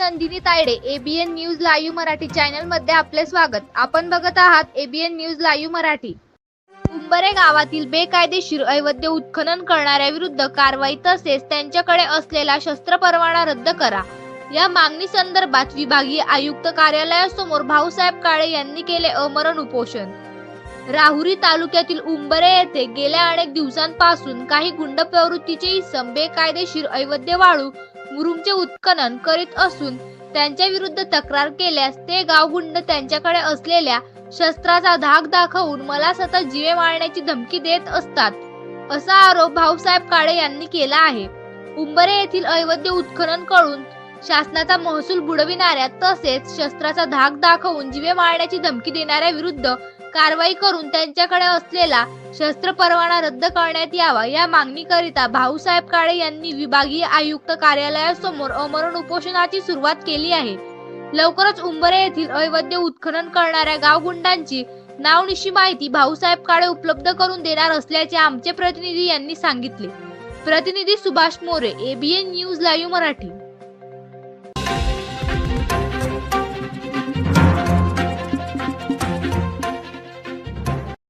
Nandini Tayde ABN news live Marathi चॅनलमध्ये आपले स्वागत. आपण बघत आहात ABN news live Marathi. Umbre गावातील बेकायदेशीर अवैध उत्खनन करणाऱ्या विरुद्ध कारवाई तसेच त्यांच्याकडे असलेला शस्त्र परवाना रद्द करा. या मागणी संदर्भात विभागीय आयुक्त कार्यालयासमोर भाऊसाहेब काळे यांनी केले अमरण उपोषण. राहुरी तालुक्यातील उंबरे येथे गेल्या अनेक दिवसांपासून काही गुंड प्रवृत्तीचे इसम बेकायदेशीर अवैध वाळू मुरुमचे उत्खनन करीत असून त्यांच्या विरुद्ध तक्रार केल्यास ते गावगुंड त्यांच्याकडे असलेल्या शस्त्राचा धाक दाखवून मला सतत जीवे मारण्याची धमकी देत असतात असा आरोप भाऊसाहेब काळे यांनी केला आहे. उंबरे येथील अवैध उत्खनन करून शासनाचा महसूल बुडविणाऱ्या तसेच शस्त्राचा धाक दाखवून जीवे मारण्याची धमकी देणाऱ्या विरुद्ध कारवाई करून त्यांच्याकडे असलेला शस्त्र परवाना रद्द करण्यात यावा या मागणीकरिता भाऊसाहेब काळे यांनी विभागीय आयुक्त कार्यालयासमोर अमरण उपोषणाची सुरुवात केली आहे. लवकरच उंबरे येथील अवैध उत्खनन करणाऱ्या गावगुंडांची नावनिशी माहिती भाऊसाहेब काळे उपलब्ध करून देणार असल्याचे आमचे प्रतिनिधी यांनी सांगितले. प्रतिनिधी Subhash More ABN news live Marathi.